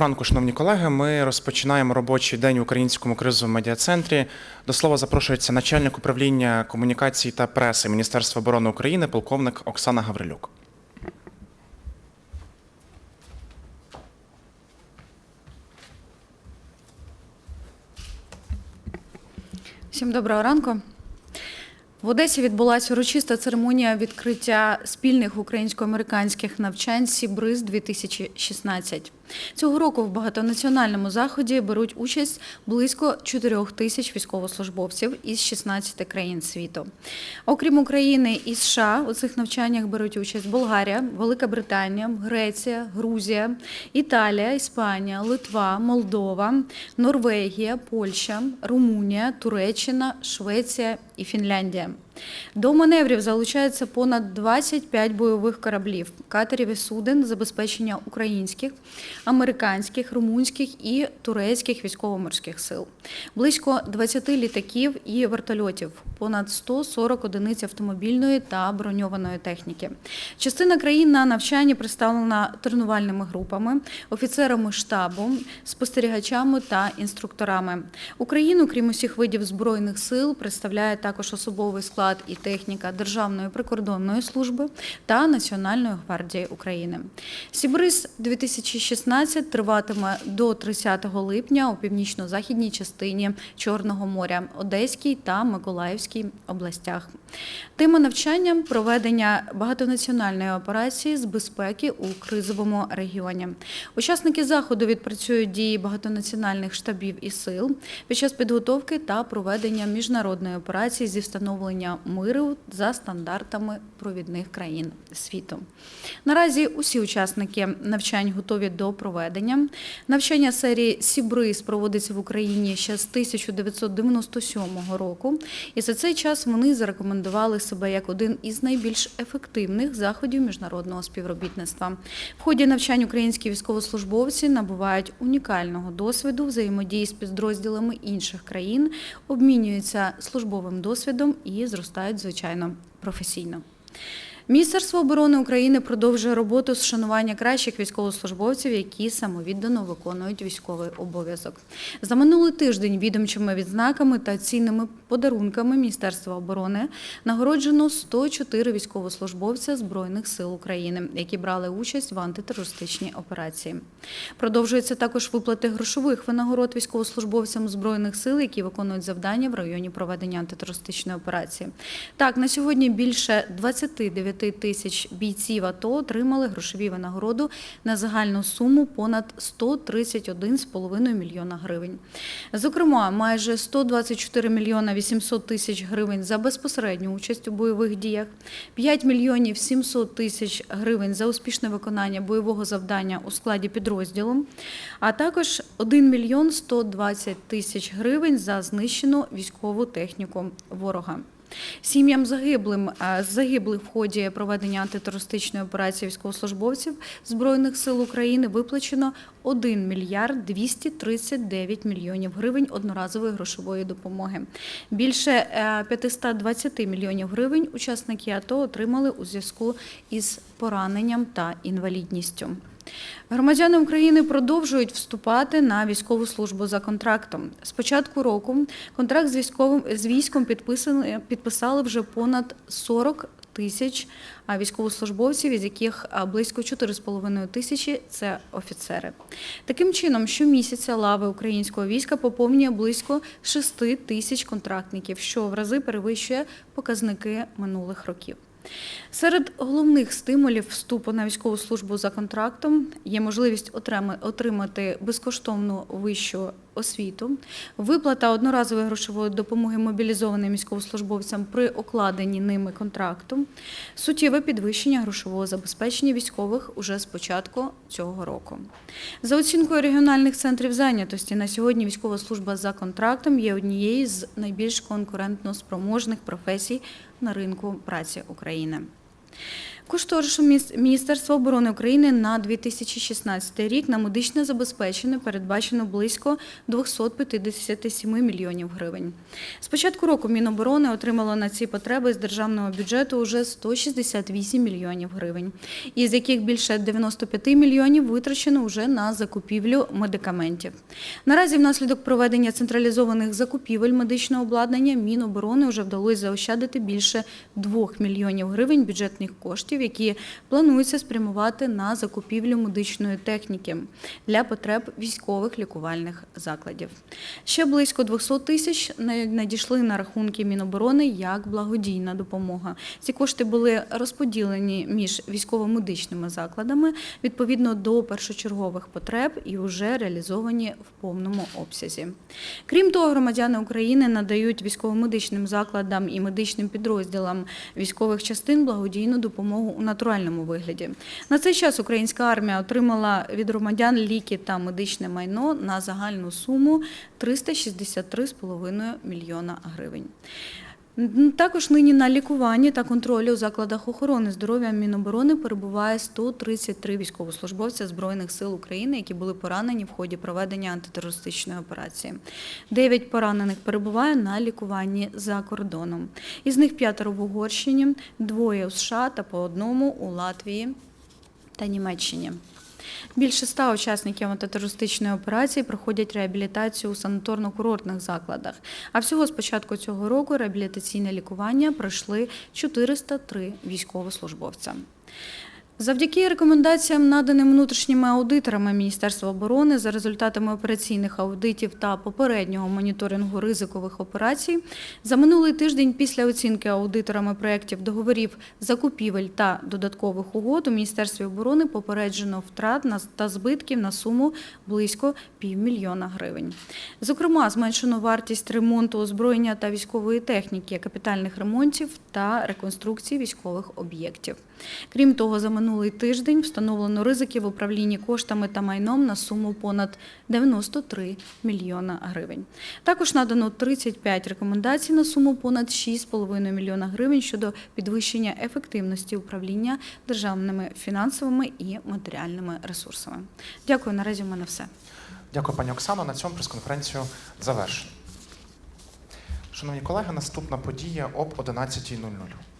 Ранку, шановні колеги, ми розпочинаємо робочий день в українському кризовому медіа-центрі. До слова запрошується начальник управління комунікації та преси Міністерства оборони України, полковник Оксана Гаврилюк. Всім доброго ранку. В Одесі відбулася урочиста церемонія відкриття спільних українсько-американських навчань Сібриз 2016 Цього року в багатонаціональному заході беруть участь близько 4 тисяч військовослужбовців із 16 країн світу. Окрім України і США, у цих навчаннях беруть участь Болгарія, Велика Британія, Греція, Грузія, Італія, Іспанія, Литва, Молдова, Норвегія, Польща, Румунія, Туреччина, Швеція і Фінляндія. До маневрів залучається понад 25 бойових кораблів, катерів і суден забезпечення українських, американських, румунських і турецьких військово-морських сил, близько 20 літаків і вертольотів, понад 140 одиниць автомобільної та броньованої техніки. Частина країн на навчанні представлена тренувальними групами, офіцерами штабу, спостерігачами та інструкторами. Україну, крім усіх видів збройних сил, представляє також особовий склад і техніка Державної прикордонної служби та Національної гвардії України. Сібриз 2016 триватиме до 30 липня у північно-західній частині Чорного моря, Одеській та Миколаївській областях. Тема навчання проведення багатонаціональної операції з безпеки у кризовому регіоні. Учасники заходу відпрацюють дії багатонаціональних штабів і сил під час підготовки та проведення міжнародної операції зі встановлення миру за стандартами провідних країн світу. Наразі усі учасники навчань готові до проведення. Навчання серії Сібриз проводиться в Україні ще з 1997 року, і за цей час вони зарекомендували себе як один із найбільш ефективних заходів міжнародного співробітництва. В ході навчань українські військовослужбовці набувають унікального досвіду взаємодії з підрозділами інших країн, обмінюються службовим досвідом і зростають, звичайно, професійно. Міністерство оборони України продовжує роботу з шанування кращих військовослужбовців, які самовіддано виконують військовий обов'язок. За минулий тиждень відомчими відзнаками та цінними подарунками Міністерства оборони нагороджено 104 військовослужбовця Збройних сил України, які брали участь в антитерористичній операції. Продовжуються також виплати грошових винагород військовослужбовцям збройних сил, які виконують завдання в районі проведення антитерористичної операції. Так, на сьогодні більше 29 тисяч бійців АТО отримали грошові винагороду на загальну суму понад 131,5 мільйона гривень. Зокрема, майже 124 мільйона 800 тисяч гривень за безпосередню участь у бойових діях, 5 мільйонів 700 тисяч гривень за успішне виконання бойового завдання у складі підрозділу, а також 1 мільйон 120 тисяч гривень за знищену військову техніку ворога. Сім'ям загиблим е, загиблих в ході проведення антитерористичної операції військовослужбовців Збройних сил України виплачено 1 мільярд 239 мільйонів гривень одноразової грошової допомоги. Більше е, 520 мільйонів гривень учасники АТО отримали у зв'язку із пораненням та інвалідністю. Громадяни України продовжують вступати на військову службу за контрактом. З початку року контракт з військовим з військом підписали, підписали вже понад 40 тисяч військовослужбовців, із яких близько 4,5 тисячі це офіцери. Таким чином, щомісяця лави українського війська поповнює близько 6 тисяч контрактників, що в рази перевищує показники минулих років. Серед головних стимулів вступу на військову службу за контрактом є можливість отримати безкоштовну вищу освіту, виплата одноразової грошової допомоги мобілізованим військовослужбовцям при окладенні ними контракту, суттєве підвищення грошового забезпечення військових уже з початку цього року. За оцінкою регіональних центрів зайнятості, на сьогодні військова служба за контрактом є однією з найбільш конкурентно спроможних професій на ринку праці України. Кошторисом Міністерства оборони України на 2016 рік на медичне забезпечення передбачено близько 257 мільйонів гривень. З початку року Міноборони отримало на ці потреби з державного бюджету уже 168 мільйонів гривень, із яких більше 95 мільйонів витрачено вже на закупівлю медикаментів. Наразі внаслідок проведення централізованих закупівель медичного обладнання Міноборони вже вдалося заощадити більше 2 мільйонів гривень бюджетних коштів, які планується спрямувати на закупівлю медичної техніки для потреб військових лікувальних закладів. Ще близько 200 тисяч надійшли на рахунки Міноборони як благодійна допомога. Ці кошти були розподілені між військово-медичними закладами відповідно до першочергових потреб і вже реалізовані в повному обсязі. Крім того, громадяни України надають військово-медичним закладам і медичним підрозділам військових частин благодійну допомогу у натуральному вигляді. На цей час українська армія отримала від громадян ліки та медичне майно на загальну суму 363,5 мільйона гривень. Також нині на лікуванні та контролі у закладах охорони здоров'я Міноборони перебуває 133 військовослужбовця Збройних сил України, які були поранені в ході проведення антитерористичної операції. Дев'ять поранених перебуває на лікуванні за кордоном. Із них п'ятеро в Угорщині, двоє у США та по одному у Латвії та Німеччині. Більше ста учасників антитерористичної операції проходять реабілітацію у санаторно-курортних закладах. А всього з початку цього року реабілітаційне лікування пройшли 403 військовослужбовця. Завдяки рекомендаціям, наданим внутрішніми аудиторами Міністерства оборони за результатами операційних аудитів та попереднього моніторингу ризикових операцій, за минулий тиждень після оцінки аудиторами проєктів договорів закупівель та додаткових угод у Міністерстві оборони попереджено втрат та збитків на суму близько півмільйона гривень. Зокрема, зменшено вартість ремонту озброєння та військової техніки, капітальних ремонтів та реконструкції військових об'єктів. Крім того, за минулий тиждень встановлено ризики в управлінні коштами та майном на суму понад 93 мільйона гривень. Також надано 35 рекомендацій на суму понад 6,5 мільйона гривень щодо підвищення ефективності управління державними фінансовими і матеріальними ресурсами. Дякую. Наразі в мене все. Дякую, пані Оксано. На цьому прес-конференцію завершено. Шановні колеги, наступна подія об 11.00.